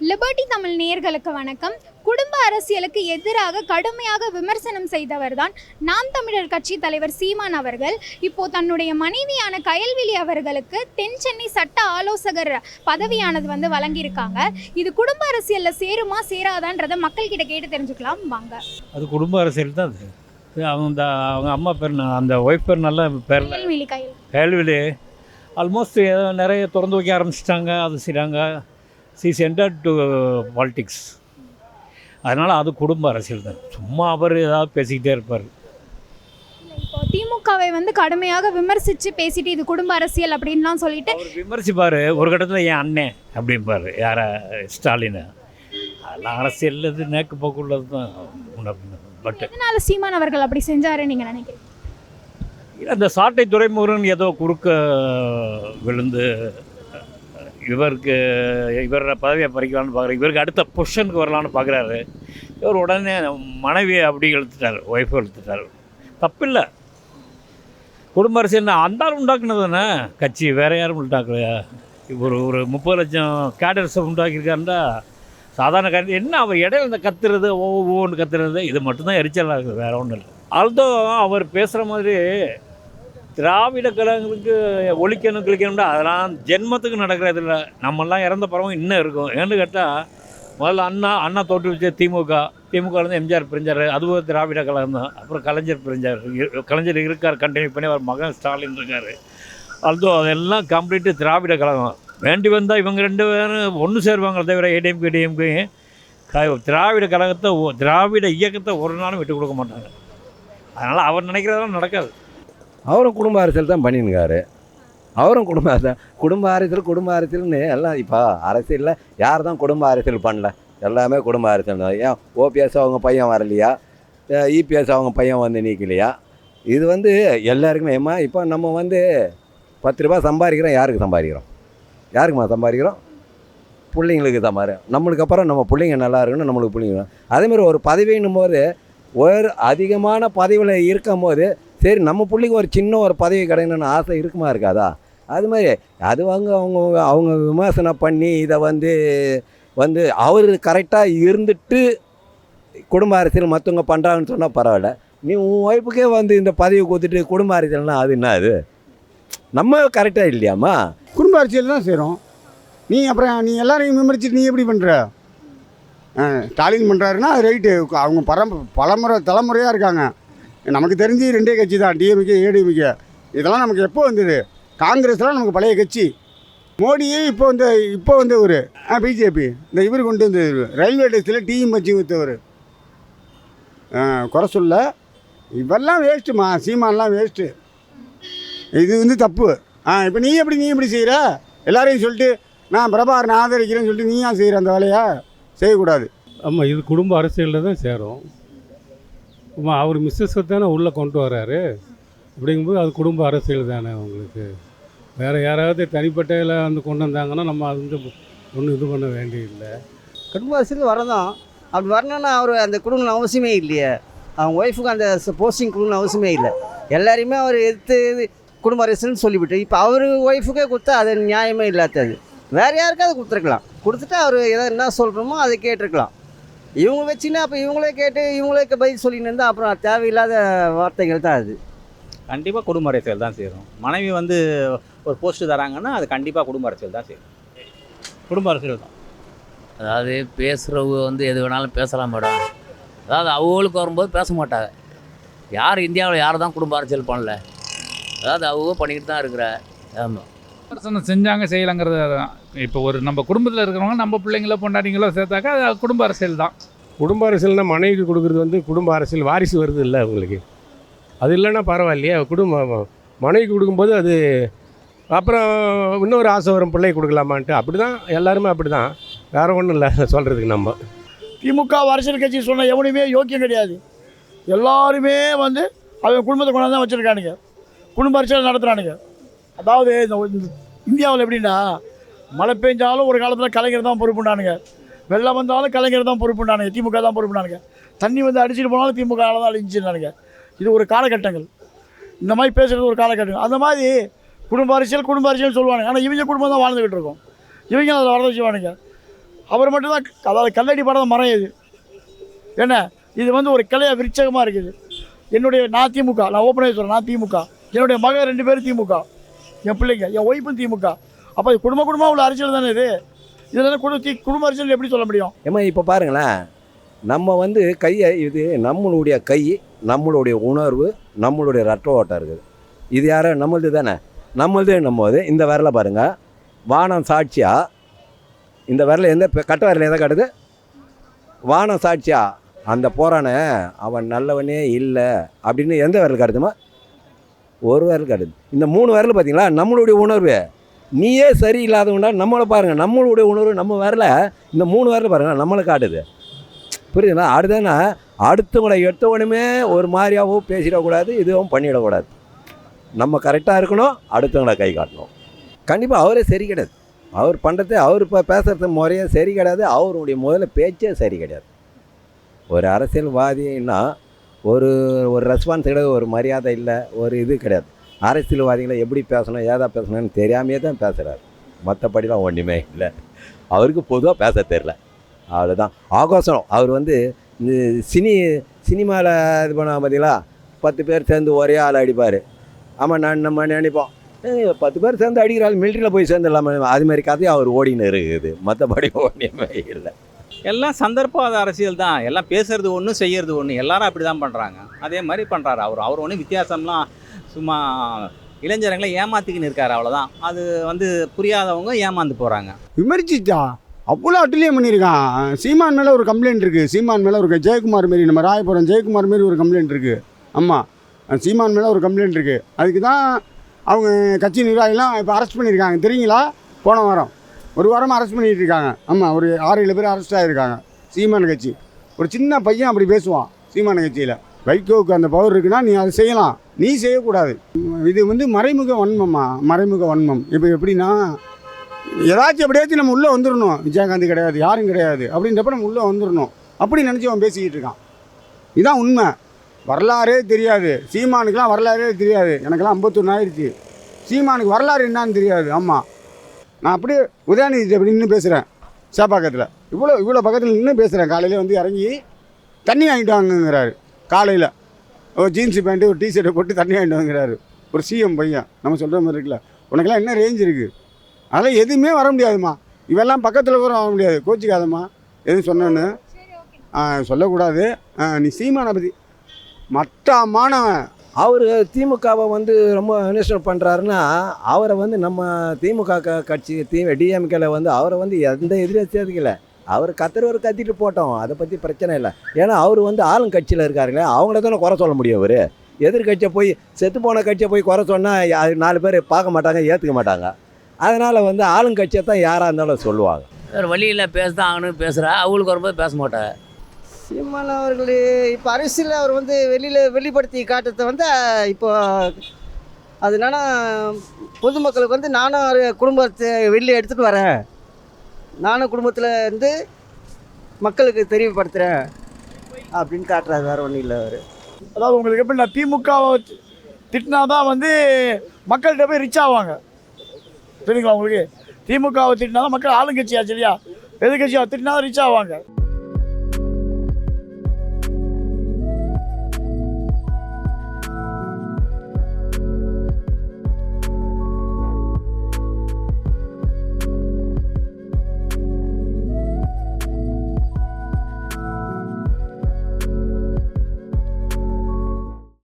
Liberty Tamil நேயர்களுக்கு வணக்கம். குடும்ப அரசியலுக்கு எதிராக கடுமையாக விமர்சனம் செய்தவர் தான் நாம் தமிழர் கட்சி தலைவர் சீமான் அவர்கள். இப்போ தன்னுடைய மனைவியான கயல்விழி அவர்களுக்கு தென் சென்னை சட்ட ஆலோசகர் பதவியானது வந்து வழங்கியிருக்காங்க. இது குடும்ப அரசியல்ல சேருமா சேராதான்றதை மக்கள் கிட்ட கேட்டு தெரிஞ்சுக்கலாம். வாங்க. அது குடும்ப அரசியல் தான் அது. அவங்க அவங்க அம்மா பேர் அந்த ஒய்ஃப் பேர் நல்ல பேர் கயல்விழி கயல் கேள்விலே ஆல்மோஸ்ட் நிறைய திறந்து வைக்க ஆரம்பிச்சிட்டாங்க அது செய்கிறாங்க சி சென்டர் டு பாலிட்டிக்ஸ் அதனால் அது குடும்ப அரசியல் தான். சும்மா அவர் ஏதாவது பேசிக்கிட்டே இருப்பார். இப்போ திமுகவை வந்து கடுமையாக விமர்சித்து பேசிட்டு இது குடும்ப அரசியல் அப்படின்லாம் சொல்லிட்டு விமர்சிப்பார் ஒரு கட்டத்தில் என் அண்ணன் அப்படிம்பார் யாரை ஸ்டாலினை. அதெல்லாம் அரசியல் இது நேக்கு போக்குள்ளது தான். பட் எதனால சீமான் அவர்கள் அப்படி செஞ்சாருன்னு நீங்க நினைக்கிறீங்க? அந்த சாட்டை துறைமுருகன் ஏதோ குறுக்க விழுந்து இவருக்கு இவரோட பதவியை பறிக்கலான்னு பார்க்குறாரு இவருக்கு அடுத்த பொஷனுக்கு வரலான்னு பார்க்குறாரு. இவர் உடனே மனைவியை அப்படி இழுத்துட்டார் ஒய்ஃபை இழுத்துட்டார். தப்பில்லை. குடும்ப அரசியல் அந்த ஆள் உண்டாக்குனது தானே? கட்சி வேறு யாரும் உண்டாக்கலையா? ஒரு ஒரு முப்பது லட்சம் கேடர்ஸை உண்டாக்கியிருக்காருண்டா சாதாரண காரியம் என்ன அவர் இடையில இந்த கத்துறது ஒவ்வொன்று கத்துறது இது மட்டும்தான் எரிச்சலாக இருக்குது வேறு ஒன்றும் இல்லை. although அவர் பேசுகிற மாதிரி திராவிட கழகங்களுக்கு ஒழிக்கணும் கிழிக்கணும்டா. அதெல்லாம் ஜென்மத்துக்கு நடக்கிறது இல்லை நம்மெல்லாம் இறந்த பறவை இன்னும் இருக்கும். ஏன்னு கேட்டால் முதல்ல அண்ணா அண்ணா தோற்று வச்ச திமுக திமுகலேருந்து எம்ஜிஆர் பிரிஞ்சார். அதுவும் திராவிட கழகம் தான். அப்புறம் கலைஞர் பிரிஞ்சார். கலைஞர் இருக்கார் கண்டினியூ பண்ணி அவர் மகன் ஸ்டாலின் இருக்கார். although அதெல்லாம் கம்ப்ளீட்டு திராவிட கழகம். வேண்டி வந்தால் இவங்க ரெண்டு பேரும் ஒன்று சேருவாங்களே தவிர ஏடிஎம்கே டிஎம்கே திராவிட கழகத்தை திராவிட இயக்கத்தை ஒரு நாளும் விட்டு கொடுக்க மாட்டாங்க. அதனால் அவர் நினைக்கிறதெல்லாம் நடக்காது. அவரும் குடும்ப அரசியல் தான் பண்ணியிருக்காரு அவரும் குடும்ப அரசியல் குடும்ப அரசியல் குடும்ப அரசியல்னு எல்லாம் இப்போ அரசியலில் யார் தான் குடும்ப அரசியல் பண்ணல? எல்லாமே குடும்ப அரசியல் தான். ஏன்? ஓபிஎஸ் அவங்க பையன் வரலையா? இபிஎஸ் அவங்க பையன் வந்து நீக்கலையா? இது வந்து எல்லாருக்குமே ஏமா இப்போ நம்ம வந்து பத்து ரூபா சம்பாதிக்கிறோம் யாருக்கு சம்பாதிக்கிறோம்? யாருக்குமா சம்பாதிக்கிறோம்? பிள்ளைங்களுக்கு சம்பாதி நம்மளுக்கு அப்புறம் நம்ம பிள்ளைங்க நல்லா இருக்கணும் நம்மளுக்கு பிள்ளைங்க அதேமாதிரி ஒரு பதவின்னும் போது ஒரு அதிகமான பதவியில் இருக்கும் போது சரி நம்ம பிள்ளைக்கு ஒரு சின்ன ஒரு பதவி கிடைக்கணும்னு ஆசை இருக்குமா இருக்காதா? அது மாதிரி அது அவங்க அவங்க அவங்க விமர்சனம் பண்ணி இதை வந்து வந்து அவர் கரெக்டாக இருந்துட்டு குடும்ப அரசியல் மற்றவங்க பண்ணுறாங்கன்னு சொன்னால் பரவாயில்ல. நீ உன் ஒய்ஃபுக்கே வந்து இந்த பதவி கொடுத்துட்டு குடும்ப அரசியல்னா அது என்ன அது? நம்ம கரெக்டாக இல்லையாம்மா? குடும்ப அரசியல் தான் செய்கிறோம் நீ அப்புறம் நீ எல்லாரையும் விமர்சித்து நீ எப்படி பண்ணுற ஸ்டாலின் பண்ணுறாருன்னா அது ரைட்டு அவங்க பரம் பலமுறை தலைமுறையாக இருக்காங்க. நமக்கு தெரிஞ்சு ரெண்டே கட்சி தான் டிஎம்கே ஏடிஎம்கே இதெல்லாம் நமக்கு எப்போ வந்தது? காங்கிரஸ்லாம் நமக்கு பழைய கட்சி. மோடியே இப்போ வந்து இப்போ வந்தவர் ஆ பிஜேபி இந்த இவர் கொண்டு வந்து ரயில்வே டேஸில் டீம் வச்சு விற்றவர் குறை சொல்ல. இவெல்லாம் வேஸ்ட்டுமா சீமான்லாம் வேஸ்ட்டு இது வந்து தப்பு. ஆ இப்போ நீ எப்படி நீ எப்படி செய்கிற எல்லாரையும் சொல்லிட்டு நான் பிரபாகரன் ஆதரிக்கிறேன்னு சொல்லிட்டு நீ ஏன் செய்கிற அந்த வேலையை? செய்யக்கூடாது. ஆமாம் இது குடும்ப அரசியலில் தான் சேரும். அவர் மிஸ்ஸஸை தானே உள்ளே கொண்டு வர்றாரு அப்படிங்கும்போது அது குடும்ப அரசியல் தானே அவங்களுக்கு வேறு யாராவது தனிப்பட்டையில் வந்து கொண்டு வந்தாங்கன்னா நம்ம அது வந்து ஒன்றும் இது பண்ண வேண்டியதில்லை. குடும்ப அரசியல் வரதான் அப்படி வரணும்னா அவர் அந்த கொடுக்கணும் அவசியமே இல்லையே. அவங்க ஒய்ஃபுக்கு அந்த போஸ்டிங் கொடுக்கணும் அவசியமே இல்லை. எல்லாரையுமே அவர் எடுத்து குடும்ப அரசியல்னு சொல்லிவிட்டு இப்போ அவர் ஒய்ஃபுக்கே கொடுத்தா அது நியாயமே இல்லாதது. வேறு யாருக்காவது கொடுத்துருக்கலாம். கொடுத்துட்டு அவர் எதாவது என்ன சொல்கிறோமோ அதை கேட்டிருக்கலாம். இவங்க வச்சுன்னா அப்போ இவங்களே கேட்டு இவங்களே பதில் சொல்லின்னு இருந்தால் அப்புறம் தேவையில்லாத வார்த்தைகள் தான் அது. கண்டிப்பாக குடும்ப அரசியல் தான் சேரும். மனைவி வந்து ஒரு போஸ்ட் தராங்கன்னா அது கண்டிப்பாக குடும்ப அரசியல் தான் சேரும். குடும்ப அரசியல் தான். அதாவது பேசுகிறவங்க வந்து எது வேணாலும் பேசலாம் மேடம். அதாவது அவங்களுக்கு வரும்போது பேச மாட்டாங்க. யார் இந்தியாவில் யார் தான் குடும்ப அரசியல் பண்ணல? அதாவது அவங்க பண்ணிக்கிட்டு தான் இருக்கிற ஆமாம் விமர்சனம் செஞ்சாங்க செய்யலைங்கிறது தான் இப்போ ஒரு நம்ம குடும்பத்தில் இருக்கிறவங்க நம்ம பிள்ளைங்களோ பொண்டாட்டிங்களோ சேர்த்தாக்கா அது குடும்ப அரசியல் தான். குடும்ப அரசியல்னா மனைவிக்கு கொடுக்குறது வந்து குடும்ப அரசியல் வாரிசு வருது இல்லை அவங்களுக்கு. அது இல்லைன்னா பரவாயில்லையே குடும்ப மனைவிக்கு கொடுக்கும்போது அது அப்புறம் இன்னொரு ஆசை வரும் பிள்ளை கொடுக்கலாமான்ட்டு. அப்படி தான் எல்லாருமே அப்படி தான் வேறு ஒன்றும் இல்லை சொல்கிறதுக்கு நம்ம. திமுக அரசியல் கட்சி சொன்ன எவனுமே யோக்கியம் கிடையாது. எல்லாருமே வந்து அவங்க குடும்பத்தை கொண்டாந்து தான் வச்சுருக்கானுங்க. குடும்ப அரசியல் நடத்துகிறானுங்க அதாவது இந்த இந்தியாவில் எப்படின்னா மழை பெஞ்சாலும் ஒரு காலத்தில் கலைஞர் தான் பொறுப்புண்டானுங்க வெள்ளம் வந்தாலும் கலைஞர் தான் பொறுப்புண்டானுங்க திமுக தான் பொறுப்புண்டானுங்க தண்ணி வந்து அடிச்சுட்டு போனாலும் திமுக தான் அழிஞ்சிருந்தானுங்க. இது ஒரு காலகட்டங்கள். இந்த மாதிரி பேசுகிறது ஒரு காலகட்டங்கள். அந்த மாதிரி குடும்ப அரசியல் குடும்ப அரசியல் சொல்லுவாங்க ஆனால் இவங்க குடும்பம் தான் வாழ்ந்துக்கிட்டு இருக்கோம். இவங்க அதில் வளர்ந்து வச்சுவானுங்க அவர் மட்டும்தான் அதாவது கல்லடி படம் மரம் இது. என்ன? இது வந்து ஒரு கலையை விருச்சகமாக இருக்குது. என்னுடைய நான் திமுக நான் ஓப்பனாக சொல்கிறேன் நான் திமுக. என்னுடைய மகன் ரெண்டு பேரும் திமுக. என் பிள்ளைங்க என் ஒய்ஃபும் திமுக. அப்போ இது குடும்ப குடும்பமாக உள்ள அரசியல் தானே இது? இதில் குடும்ப தி குடும்ப அரசியல் எப்படி சொல்ல முடியும்? ஏம்மா இப்போ பாருங்களேன். நம்ம வந்து கையை இது நம்மளுடைய கை நம்மளுடைய உணர்வு நம்மளுடைய ரத்த ஓட்டம் இருக்குது. இது யாரோ? நம்மளது தானே. நம்மளது நம்மது. இந்த விரலை பாருங்கள் வானம் சாட்சியா? இந்த விரல எந்த பெ- கட்ட விரல எதை கட்டுது? வானம் சாட்சியா? அந்த போறானே அவன் நல்லவனே இல்லை. அப்படின்னு எந்த விரல் கட்டுதுமா ஒரு விரல் காட்டுது இந்த மூணு விரல் பார்த்தீங்களா? நம்மளுடைய உணர்வு. நீயே சரியில்லாதவனா நம்மளை பாருங்கள் நம்மளுடைய உணர்வு நம்ம விரல இந்த மூணு விரல் பாருங்கள் நம்மளை காட்டுது. புரியுதுங்களா? அடுத்ததுன்னா அடுத்தவங்களை எடுத்தவனுமே ஒரு மாதிரியாவோ பேசிடக்கூடாது இதுவும் பண்ணிடக்கூடாது. நம்ம கரெக்டாக இருக்கணும் அடுத்தவங்களை கை காட்டணும். கண்டிப்பாக அவரே சரி கிடையாது. அவர் பண்ணுறது அவர் இப்போ பேசுகிறது முறையே சரி கிடையாது. அவருடைய முதல்ல பேச்சே சரி கிடையாது. ஒரு அரசியல்வாதின்னா ஒரு ஒரு ரெஸ்பான்ஸ் கிடையாது ஒரு மரியாதை இல்லை ஒரு இது கிடையாது. அரசியல்வாதிகளை எப்படி பேசணும் ஏதா பேசணும்னு தெரியாமையே தான் பேசுகிறார் மற்றபடிலாம் ஒன்றுமே இல்லை. அவருக்கு பொதுவாக பேச தெரில அவ்வளோதான் ஆகோஷம் அவர் வந்து சினி சினிமாவில் இது பண்ண பார்த்தீங்களா பத்து பேர் சேர்ந்து ஒரே ஆள் அடிப்பார். ஆமாம் நான் நம்ம நினைப்போம். பத்து பேர் சேர்ந்து அடிக்கிறாள் மிலிட்ரியில் போய் சேர்ந்துடலாமே. அது கதையும் அவர் ஓடின்னு இருக்குது. மற்றபடி ஒன்றுமே இல்லை. எல்லாம் சந்தர்ப்பவாத அரசியல் தான். எல்லாம் பேசுறது ஒன்று செய்யறது ஒன்று எல்லாரும் அப்படி தான் பண்ணுறாங்க அதே மாதிரி பண்ணுறாரு அவர். அவர் ஒன்றும் வித்தியாசம்லாம் சும்மா இளைஞர்களை ஏமாத்திக்கின்னு இருக்காரு அவ்வளோதான் அது வந்து புரியாதவங்க ஏமாந்து போகிறாங்க விமர்சிச்சா அவ்வளோ அட்டுலியம் பண்ணியிருக்கான். சீமான் மேலே ஒரு கம்ப்ளைண்ட் இருக்குது சீமான் மேலே ஒரு ஜெயக்குமார் மாரி நம்ம ராயபுரம் ஜெயக்குமார் மாரி ஒரு கம்ப்ளைண்ட் இருக்குது ஆமாம் சீமான் மேலே ஒரு கம்ப்ளைண்ட் இருக்குது அதுக்கு தான் அவங்க கட்சி நிர்வாகிலாம் இப்போ அரெஸ்ட் பண்ணியிருக்காங்க. தெரியுங்களா? போன வாரம். ஒரு வாரமாக அரெஸ்ட் பண்ணிட்டு இருக்காங்க ஆமாம் ஒரு ஆறு ஏழு பேர் அரெஸ்ட் ஆகிருக்காங்க சீமான கட்சி. ஒரு சின்ன பையன் அப்படி பேசுவான் சீமான கட்சியில். வைகோவுக்கு அந்த பவர் இருக்குன்னா நீ அதை செய்யலாம். நீ செய்யக்கூடாது. இது வந்து மறைமுக வன்மம்மா மறைமுக வன்மம். இப்போ எப்படின்னா ஏதாச்சும் எப்படியாச்சும் நம்ம உள்ளே வந்துடணும் விஜயகாந்த் கிடையாது யாரும் கிடையாது. அப்படின்றப்ப நம்ம உள்ளே வந்துடணும் அப்படி நினச்சி அவன் பேசிக்கிட்டு இருக்கான். இதான் உண்மை. வரலாறே தெரியாது. சீமானுக்கெலாம் வரலாறே தெரியாது. எனக்கெல்லாம் ஐம்பத்தொன்று ஆயிடுச்சு. சீமானுக்கு வரலாறு என்னான்னு தெரியாது. ஆமாம் நான் அப்படியே உதயநிதி அப்படி நின்று பேசுகிறேன் சேப்பாக்கத்தில் இவ்வளோ இவ்வளோ பக்கத்தில் நின்று பேசுகிறேன் காலையில் வந்து இறங்கி தண்ணி வாங்கிட்டு வாங்குங்கிறாரு. காலையில். ஒரு ஜீன்ஸு பேண்ட்டு ஒரு டிஷர்ட்டை போட்டு தண்ணி வாங்கிட்டு வாங்குறாரு. ஒரு சிஎம் பையன். நம்ம சொல்கிற மாதிரி இருக்குல்ல. உனக்கெல்லாம் என்ன ரேஞ்ச் இருக்குது அதெல்லாம் எதுவுமே வர முடியாதும்மா. இவெல்லாம் பக்கத்தில் கூட வர முடியாது. கோச்சிக்காதம்மா. எதுவும் சொன்னேன்னு. சொல்லக்கூடாது. நீ சீமானை பற்றி மட்டமானவன் அவர் திமுகவை வந்து ரொம்ப இன்வெஸ்ட் பண்ணுறாருன்னா அவரை வந்து நம்ம திமுக கட்சி தி டிஎம்கேல வந்து அவரை வந்து எந்த எதிரியும் சேர்த்துக்கல. அவர் கத்துறவர் கத்திட்டு போட்டோம். அதை பற்றி பிரச்சனை இல்லை. ஏன்னா அவர் வந்து ஆளுங்கட்சியில் இருக்காருங்களே அவங்கள தானே குறை சொல்ல முடியும் அவர். எதிர்கட்சியை போய் செத்து போன கட்சியை போய் குறை சொன்னால் நாலு பேர் பார்க்க மாட்டாங்க ஏற்றுக்க மாட்டாங்க. அதனால் வந்து ஆளுங்கட்சியை தான் யாராக இருந்தாலும் சொல்லுவாங்க. வேறு வழியில் பேச தான் ஆகணும் பேசுகிறா அவங்களுக்கு வரும்போது பேச மாட்டேன் சீமான் அவர்கள் இப்போ அரசியலில் அவர் வந்து வெளியில் வெளிப்படுத்தி காட்டுறதை வந்து இப்போ அது என்னன்னா பொதுமக்களுக்கு வந்து நானும் அவர் குடும்பத்தை வெளியே எடுத்துகிட்டு வரேன். நானும் குடும்பத்தில் இருந்து மக்களுக்கு தெரியப்படுத்துகிறேன் அப்படின்னு காட்டுறாரு வேறு ஒன்றும் இல்லை அவர். அதாவது உங்களுக்கு எப்படி நான் திமுகவை திட்டினா தான் வந்து மக்கள்கிட்ட போய் ரிச் ஆவாங்க. தெரியுங்களா உங்களுக்கு? திமுகவை திட்டினா தான் மக்கள் ஆளுங்கட்சியா சரியா? எதிர்கட்சியாக திட்டினா தான் ரிச் ஆவாங்க.